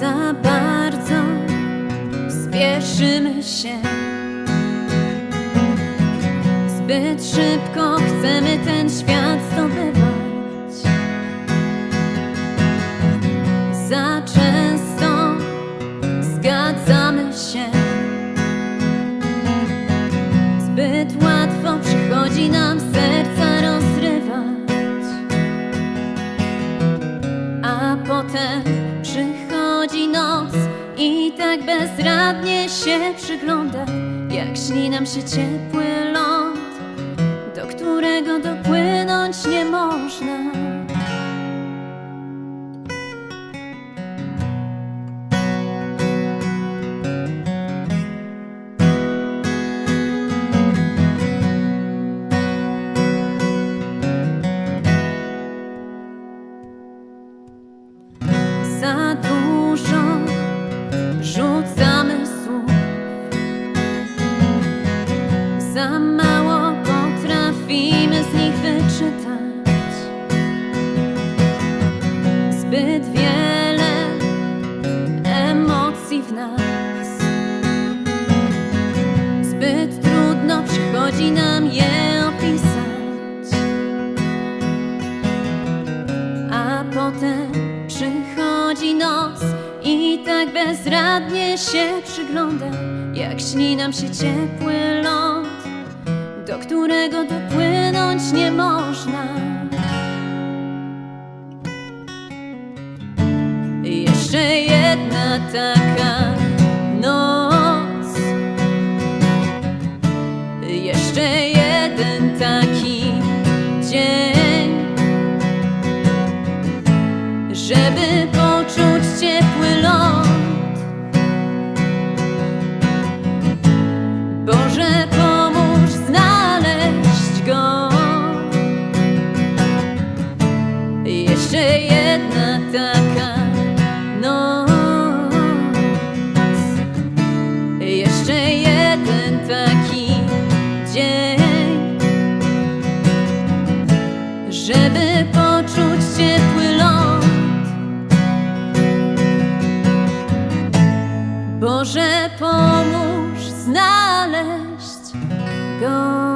Za bardzo spieszymy się. Zbyt szybko chcemy ten świat zdobywać. Za często zgadzamy się. Zbyt łatwo przychodzi nam serca rozrywać. A potem przychodzi noc i tak bezradnie się przygląda, jak śni nam się ciepły ląd, do którego dopłynąć nie można. Potrafimy z nich wyczytać. Zbyt wiele emocji w nas, zbyt trudno przychodzi nam je opisać. A potem przychodzi noc i tak bezradnie się przygląda, jak śni nam się ciepły ląd, do którego dopłynąć nie można. Jeszcze jedna taka noc, jeszcze jeden taki dzień żeby Boże, pomóż znaleźć go.